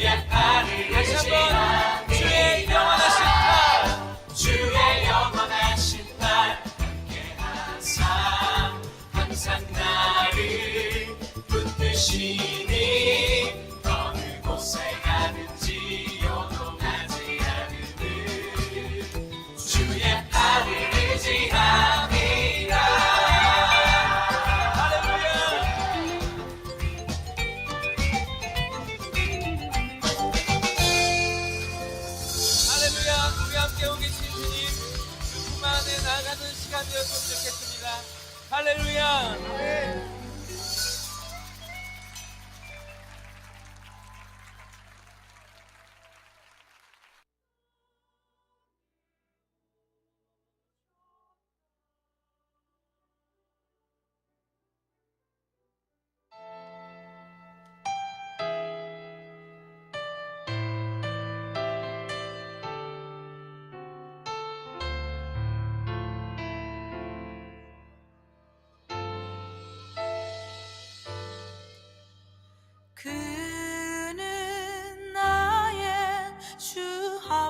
Yeah, I 사람이었으면 좋겠습니다. 할렐루야!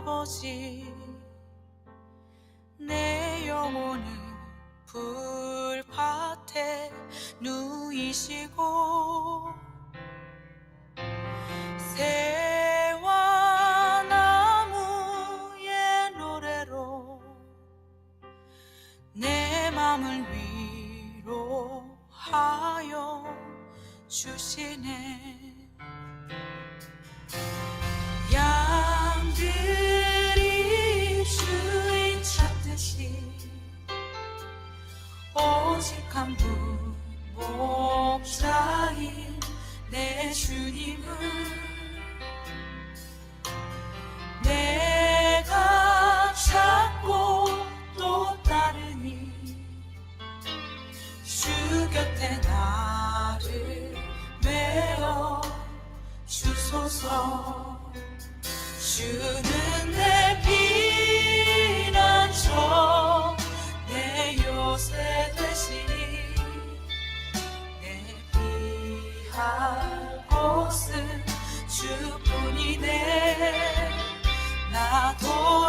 아버지 내 영혼을 불밭에 누이시고 새와 나무의 노래로 내 맘을 위로하여 주시네. 거룩한 부목자인 내 주님을 내가 찾고 또 따르니 주 곁에 나를 메어 주소서. 주는 것은 주뿐이네. 나도